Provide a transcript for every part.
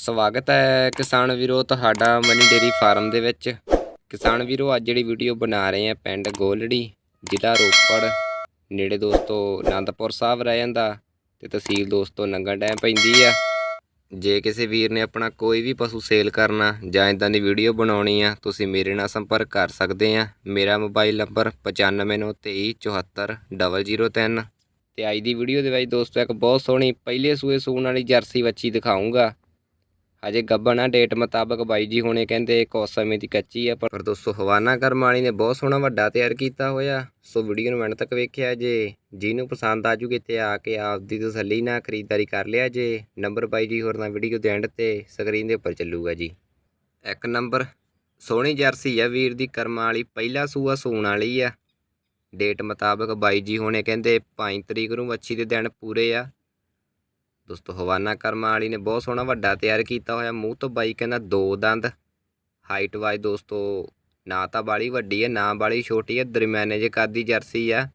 ਸਵਾਗਤ ਹੈ ਕਿਸਾਨ ਵੀਰੋ ਤੁਹਾਡਾ ਮਨੀ ਡੇਰੀ ਫਾਰਮ ਦੇ ਵਿੱਚ। ਕਿਸਾਨ ਵੀਰੋ, ਅੱਜ ਜਿਹੜੀ ਵੀਡੀਓ ਬਣਾ ਰਹੇ ਆ ਪਿੰਡ ਗੋਲੜੀ, ਜ਼ਿਲ੍ਹਾ ਰੋਪੜ। ਨੇੜੇ ਦੋਸਤੋ ਆਨੰਦਪੁਰ ਸਾਹਿਬ ਰਹਿ ਜਾਂਦਾ ਤੇ ਤਹਿਸੀਲ ਦੋਸਤੋ ਨੰਗਾ ਡੈਮ ਪੈਂਦੀ ਆ। ਜੇ ਕਿਸੇ ਵੀਰ ਨੇ ਆਪਣਾ ਕੋਈ ਵੀ ਪਸ਼ੂ ਸੇਲ ਕਰਨਾ ਜਾਂ ਇਦਾਂ ਦੀ ਵੀਡੀਓ ਬਣਾਉਣੀ ਆ, ਤੁਸੀਂ ਮੇਰੇ ਨਾਲ ਸੰਪਰਕ ਕਰ ਸਕਦੇ ਆ। ਮੇਰਾ ਮੋਬਾਈਲ ਨੰਬਰ 9593247003 ਤੇ ਅੱਜ ਦੀ ਵੀਡੀਓ ਦੇ ਵਿੱਚ ਦੋਸਤੋ ਇੱਕ ਬਹੁਤ ਸੋਹਣੀ ਪਹਿਲੇ ਸੂਏ ਸੂਣ ਵਾਲੀ ਜਰਸੀ ਵੱਛੀ ਦਿਖਾਉਂਗਾ ਹਜੇ ਗੱਬਣ ਆ ਡੇਟ ਮੁਤਾਬਕ ਬਾਈ ਜੀ ਹੁਣੇ ਕਹਿੰਦੇ ਕੁਛ ਸਮੇਂ ਦੀ ਕੱਚੀ ਆ, ਪਰ ਦੋਸਤੋ ਹਵਾਨਾ ਕਰਮ ਵਾਲੀ ਨੇ ਬਹੁਤ ਸੋਹਣਾ ਵੱਡਾ ਤਿਆਰ ਕੀਤਾ ਹੋਇਆ। ਸੋ ਵੀਡੀਓ ਨੂੰ ਐਂਡ ਤੱਕ ਵੇਖਿਆ ਜੇ। ਜਿਹਨੂੰ ਪਸੰਦ ਆ ਜੂਗੀ ਤੇ ਆ ਕੇ ਆਪਦੀ ਤਸੱਲੀ ਨਾਲ ਖਰੀਦਦਾਰੀ ਕਰ ਲਿਆ ਜੇ। ਨੰਬਰ ਬਾਈ ਜੀ ਹੋਰ ਨਾਲ ਵੀਡੀਓ ਦੇ ਐਂਡ ਤੇ ਸਕਰੀਨ ਦੇ ਉੱਪਰ ਚੱਲੂਗਾ ਜੀ। ਇੱਕ ਨੰਬਰ ਸੋਹਣੀ ਜਰਸੀ ਆ ਵੀਰ ਦੀ, ਕਰਮਾਂ ਵਾਲੀ। ਪਹਿਲਾ ਸੂਆ ਸੂਣ ਵਾਲੀ ਆ। ਡੇਟ ਮੁਤਾਬਕ ਬਾਈ ਜੀ ਹੁਣੇ ਕਹਿੰਦੇ 5 ਤਰੀਕ ਨੂੰ ਵੱਛੀ ਦੇ ਦਿਨ ਪੂਰੇ ਆ। ਦੋਸਤੋ, ਹਵਾਨਾ ਕਰਮਾਂ ਵਾਲੀ ਨੇ ਬਹੁਤ ਸੋਹਣਾ ਵੱਡਾ ਤਿਆਰ ਕੀਤਾ ਹੋਇਆ। ਮੂੰਹ ਤੋਂ ਬਾਈ ਕਹਿੰਦਾ ਦੋ ਦੰਦ। ਹਾਈਟ ਵਾਈਜ਼ ਦੋਸਤੋ, ਨਾ ਤਾਂ ਬਾਲੀ ਵੱਡੀ ਹੈ ਨਾ ਬਾਲੀ ਛੋਟੀ ਹੈ ਦਰਮਿਆਨੇ ਜੇ ਕਾਦੀ ਜਰਸੀ ਆ।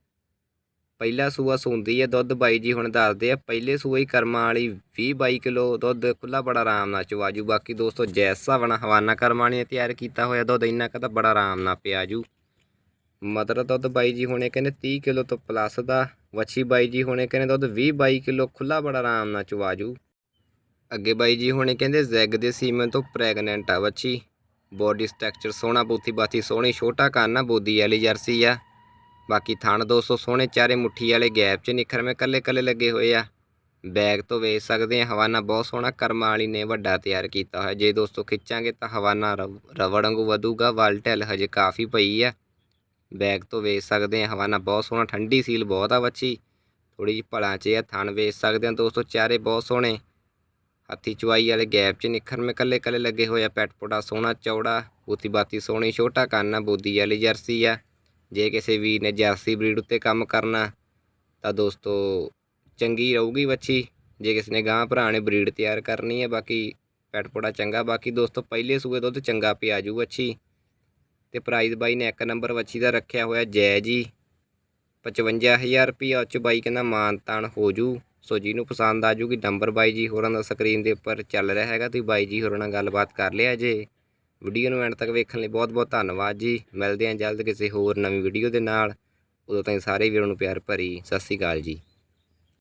ਪਹਿਲਾ ਸੂਆ ਸੂੰਦੀ ਹੈ ਦੁੱਧ ਬਾਈ ਜੀ ਹੁਣ ਦੱਸਦੇ ਆ। ਪਹਿਲੇ ਸੂਏ ਹੀ ਕਰਮਾਂ ਵਾਲੀ 20 22 ਕਿਲੋ ਦੁੱਧ ਖੁੱਲਾ ਬੜਾ ਆਰਾਮ ਨਾਲ ਚਵਾਜੂ ਬਾਕੀ ਦੋਸਤੋ, ਜੈਸਾ ਬਣਾ ਹਵਾਨਾ ਕਰਮਾਂ ਵਾਲੀ ਨੇ ਤਿਆਰ ਕੀਤਾ ਹੋਇਆ ਦੁੱਧ, ਇੰਨਾ ਕੁ ਬੜਾ ਆਰਾਮ ਨਾਲ ਪਿਆ ਜੂ ਮਦਰ ਦੁੱਧ ਬਾਈ ਜੀ ਹੁਣੇ ਕਹਿੰਦੇ 30 ਕਿਲੋ ਤੋਂ ਪਲੱਸ ਦਾ, ਵੱਛੀ ਬਾਈ ਜੀ ਹੁਣੇ ਕਹਿੰਦੇ ਦੁੱਧ 20 22 ਕਿਲੋ ਖੁੱਲਾ ਬੜਾ ਆਰਾਮ ਨਾਲ ਚਵਾਜੂ ਅੱਗੇ ਬਾਈ ਜੀ ਹੁਣੇ ਕਹਿੰਦੇ ਜ਼ੈਗ ਦੇ ਸੀਮਨ ਤੋਂ ਪ੍ਰੈਗਨੈਂਟ ਆ ਵੱਛੀ। ਬੋਡੀ ਸਟਰਕਚਰ ਸੋਹਣਾ ਬੂਥੀ ਬਾਥੀ ਸੋਹਣੀ, ਛੋਟਾ ਕੰਨ ਆ, ਬੋਦੀ ਵਾਲੀ ਜਰਸੀ ਆ। ਬਾਕੀ ਥਣ 200 ਸੋਹਣੇ, ਚਾਰੇ ਮੁੱਠੀ ਵਾਲੇ ਗੈਪ 'ਚ ਨਿਖਰਵੇਂ ਕੱਲੇ ਕੱਲੇ ਲੱਗੇ ਹੋਏ ਆ। ਬੈਗ ਤੋਂ ਵੇਚ ਸਕਦੇ ਆ ਹਵਾਨਾ ਬਹੁਤ ਸੋਹਣਾ, ਕਰਮਾਂ ਵਾਲੀ ਨੇ ਵੱਡਾ ਤਿਆਰ ਕੀਤਾ ਹੋਇਆ। ਜੇ ਦੋਸਤੋ ਖਿੱਚਾਂਗੇ ਤਾਂ ਹਵਾਨਾ ਰਵੜ ਰਬੜ ਵਾਂਗੂ ਵਧੂਗਾ, ਵਲ ਢਿੱਲ ਹਜੇ ਕਾਫੀ ਪਈ ਆ। ਬੈਗ ਤੋਂ ਵੇਚ ਸਕਦੇ ਆ ਹਵਾਨਾ ਬਹੁਤ ਸੋਹਣਾ, ਠੰਡੀ ਸੀਲ ਬਹੁਤ ਆ ਵੱਛੀ ਥੋੜੀ ਜਿਹੀ ਭਲਾਂ 'ਚ ਆ, ਥਣ ਵੇਚ ਸਕਦੇ ਆ ਦੋਸਤੋ, ਚਾਰੇ ਬਹੁਤ ਸੋਹਣੇ। ਹੱਥੀ ਚੁਆਈ ਵਾਲੇ ਗੈਪ 'ਚ ਨਿਖਰ ਨਿਖਰਵੇਂ ਕੱਲੇ ਕੱਲੇ ਲੱਗੇ ਹੋਏ ਆ। ਪੈਟ ਪੋਟਾ ਸੋਹਣਾ, ਚੌੜਾ ਬੂਤੀ ਬਾਤੀ ਸੋਹਣੀ, ਛੋਟਾ ਕੰਨ ਆ ਬੋਦੀ ਵਾਲੀ ਜਰਸੀ ਆ। ਜੇ ਕਿਸੇ ਵੀ ਨੇ ਜਰਸੀ ਬਰੀਡ ਉੱਤੇ ਕੰਮ ਕਰਨਾ, ਤਾਂ ਦੋਸਤੋ ਚੰਗੀ ਰਹੂਗੀ ਵੱਛੀ ਜੇ ਕਿਸੇ ਨੇ ਗਾਂ ਭਰਾ ਨੇ ਬਰੀਡ ਤਿਆਰ ਕਰਨੀ ਹੈ ਬਾਕੀ ਪੈਟ ਪੋੜਾ ਚੰਗਾ, ਬਾਕੀ ਦੋਸਤੋ ਪਹਿਲੇ ਸੂਏ ਦੁੱਧ ਚੰਗਾ ਪਿਆ ਜੂ ਵੱਛੀ ਤੇ ਪ੍ਰਾਈਜ਼ ਬਾਈ ਨੇ ਇੱਕ ਨੰਬਰ ਵੱਛੀ ਦਾ ਰੱਖਿਆ ਹੋਇਆ, ਜੈ ਜੀ। 55000 ਰੁਪਈਆ ਚ ਬਾਈ ਕਹਿੰਦਾ ਮਾਨ ਤਾਨ ਹੋ ਜੂ ਸੋ ਜਿਹਨੂੰ ਪਸੰਦ ਆ ਜੂਗੀ ਨੰਬਰ ਬਾਈ ਜੀ ਹੋਰਾਂ ਦਾ ਸਕਰੀਨ ਦੇ ਉੱਪਰ ਚੱਲ ਰਿਹਾ ਹੈਗਾ, ਤੁਸੀਂ ਬਾਈ ਜੀ ਹੋਰਾਂ ਨਾਲ ਗੱਲਬਾਤ ਕਰ ਲਿਆ ਜੇ। ਵੀਡੀਓ ਨੂੰ ਐਂਡ ਤੱਕ ਵੇਖਣ ਲਈ ਬਹੁਤ ਬਹੁਤ ਧੰਨਵਾਦ ਜੀ। ਮਿਲਦੇ ਹਾਂ ਜਲਦ ਕਿਸੇ ਹੋਰ ਨਵੀਂ ਵੀਡੀਓ ਦੇ ਨਾਲ। ਉਦੋਂ ਤਾਈਂ ਸਾਰੇ ਵੀਰਾਂ ਨੂੰ ਪਿਆਰ ਭਰੀ, ਸਤਿ ਸ਼੍ਰੀ ਅਕਾਲ ਜੀ।